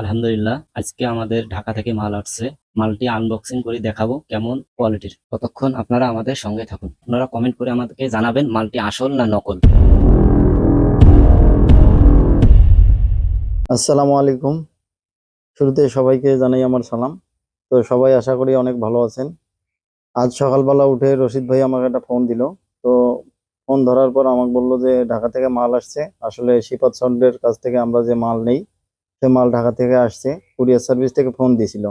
আলহামদুলিল্লাহ, আজকে আমাদের ঢাকা থেকে মাল আসছে। মালটি আনবক্সিং করে দেখাবো কেমন কোয়ালিটির ততক্ষণ আপনারা আমাদের সঙ্গে থাকুন। আপনারা কমেন্ট করে আমাদেরকে জানাবেন মালটি আসল না নকল। আসসালামু আলাইকুম। শুরুতে সবাইকে জানাই আমার সালাম। তো সবাই আশা করি অনেক ভালো আছেন। আজ সকালবেলা উঠে রশিদ ভাই আমাকে একটা ফোন দিল। তো ফোন ধরার পর আমাকে বলল যে ঢাকা থেকে মাল আসছে। আসলে শিপাত সাউন্ডের কাছ থেকে আমরা যে মাল নেই সে মাল ঢাকা থেকে আসছে, কুরিয়ার সার্ভিস থেকে ফোন দিয়েছিল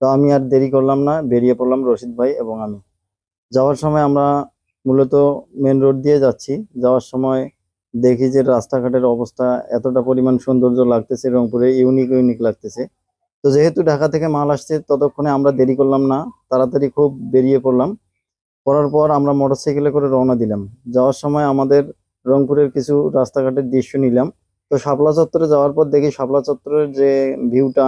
তো আমি আর দেরি করলাম না, বেরিয়ে পড়লাম রশিদ ভাই এবং আমি। যাওয়ার সময় আমরা মূলত মেন রোড দিয়ে যাচ্ছি। যাওয়ার সময় দেখি যে রাস্তাঘাটের অবস্থা এতটা পরিমাণ সৌন্দর্য লাগতেছে, রংপুরে ইউনিক ইউনিক লাগতেছে। তো যেহেতু ঢাকা থেকে মাল আসছে, ততক্ষণে আমরা দেরি করলাম না, তাড়াতাড়ি খুব বেরিয়ে পড়লাম। পড়ার পর আমরা মোটরসাইকেলে করে রওনা দিলাম। যাওয়ার সময় আমাদের রংপুরের কিছু রাস্তাঘাটের দৃশ্য নিলাম। তো শাপলা চত্বরে যাওয়ার পর দেখি শাপলা চত্বরের যে ভিউটা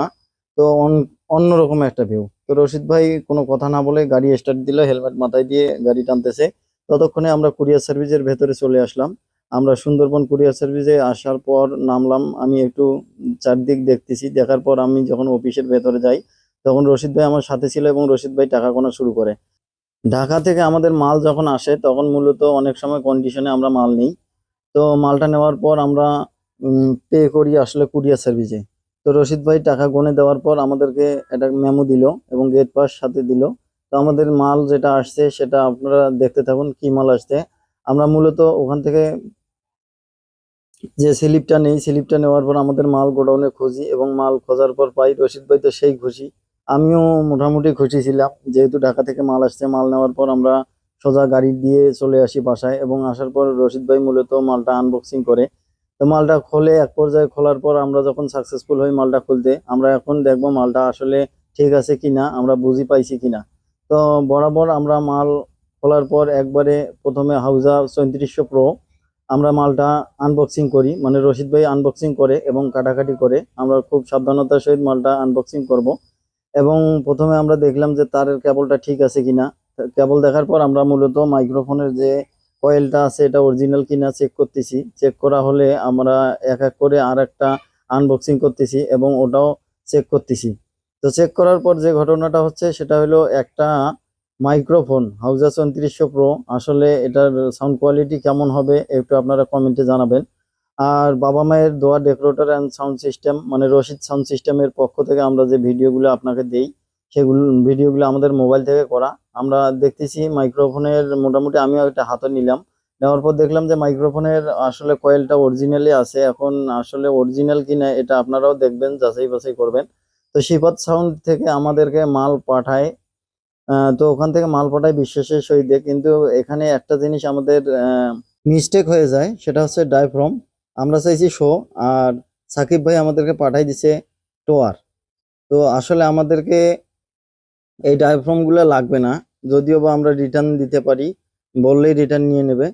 তো অন- অন্যরকম একটা ভিউ তো রশিদ ভাই কোনো কথা না বলে গাড়ি স্টার্ট দিল হেলমেট মাথায় দিয়ে গাড়ি টানতেছে। ততক্ষণে আমরা কুরিয়ার সার্ভিসের ভেতরে চলে আসলাম। আমরা সুন্দরবন কুরিয়ার সার্ভিসে আসার পর নামলাম। আমি একটু চারদিক দেখতেছি। দেখার পর আমি যখন অফিসের ভেতরে যাই, তখন রশিদ ভাই আমার সাথে ছিল এবং রশিদ ভাই টাকা গোনা শুরু করে। ঢাকা থেকে আমাদের মাল যখন আসে, তখন মূলত অনেক সময় কন্ডিশনে আমরা মাল নিই। তো মালটা নেওয়ার পর আমরা পে করি আসলে কুরিয়ার সার্ভিসে তো রশিদ ভাই টাকা গনে দেওয়ার পর আমাদেরকে একটা মেমো দিল এবং গেট পাস সাথে দিল। তো আমাদের মাল যেটা আসছে সেটা আপনারা দেখতে থাকুন কি মাল আসছে। আমরা মূলত ওখান থেকে যে স্লিপটা নেই, স্লিপটা নেওয়ার পর আমাদের মাল গোডাউনে খুঁজি এবং মাল খোঁজার পর পাই। রশিদ ভাই তো সেই খুশি। আমিও মোটামুটি খুশি ছিলাম। যেহেতু ঢাকা থেকে মাল আসছে, মাল নেওয়ার পর আমরা সোজা গাড়ি দিয়ে চলে আসি বাসায় এবং আসার পর রশিদ ভাই মূলত মালটা আনবক্সিং করে। মালটা খোলে, এক পর্যায়ে খোলার পর আমরা যখন সাকসেসফুল হই মালটা খুলতে, আমরা এখন দেখব মালটা আসলে ঠিক আছে কিনা, আমরা বুঝি পাইছি কিনা। তো বরাবর আমরা মাল খোলার পর একবারে প্রথমে হাউজা চৌত্রিশশো প্রো আমরা মালটা আনবক্সিং করি। মানে রশিদ ভাই আনবক্সিং করে এবং কাটাকাটি করে, আমরা খুব সাবধানতার সহিত মালটা আনবক্সিং করব। এবং প্রথমে আমরা দেখলাম যে তারের কেবলটা ঠিক আছে কিনা। কেবল দেখার পর আমরা মূলত মাইক্রোফোনের যে কয়েলটা আছে, এটা অরিজিনাল কিনা চেক করতেছি। চেক করা হলে আমরা এক এক করে আর একটা আনবক্সিং করতেছি এবং ওটাও চেক করতেছি। তো চেক করার পর যে ঘটনাটা হচ্ছে, সেটা হলো একটা মাইক্রোফোন হাউজা চৌত্রিশশো প্রো আসলে এটার সাউন্ড কোয়ালিটি কেমন হবে, একটু আপনারা কমেন্টে জানাবেন। আর বাবা মায়ের দোয়া ডেকোরেটর অ্যান্ড সাউন্ড সিস্টেম মানে রশিদ সাউন্ড সিস্টেমের পক্ষ থেকে আমরা যে ভিডিওগুলো আপনাকে দেই সেগুলো ভিডিওগুলো আমাদের মোবাইল থেকে করা। আমরা দেখতেছি মাইক্রোফোনের মোটামুটি আমিও একটা হাতে নিলাম। নেওয়ার পর দেখলাম যে মাইক্রোফোনের আসলে কয়েলটা অরিজিনালি আছে, এখন আসলে অরিজিনাল কিনা এটা আপনারাও দেখবেন, যাচাই বাছাই করবেন। তো শিপাত সাউন্ড থেকে আমাদেরকে মাল পাঠায়। তো ওখান থেকে মাল পাঠায় বিশ্বাসের সহিত, কিন্তু এখানে একটা জিনিস আমাদের মিস্টেক হয়ে যায়, সেটা হচ্ছে ডাইফ্রম আমরা চাইছি শো আর সাকিব ভাই আমাদেরকে পাঠাই দিছে টোয়ার তো আসলে আমাদেরকে এই ডায়াফ্রামগুলো লাগবে না যদিও বা আমরা রিটার্ন দিতে পারি বললেই রিটার্ন নিয়ে নেবে।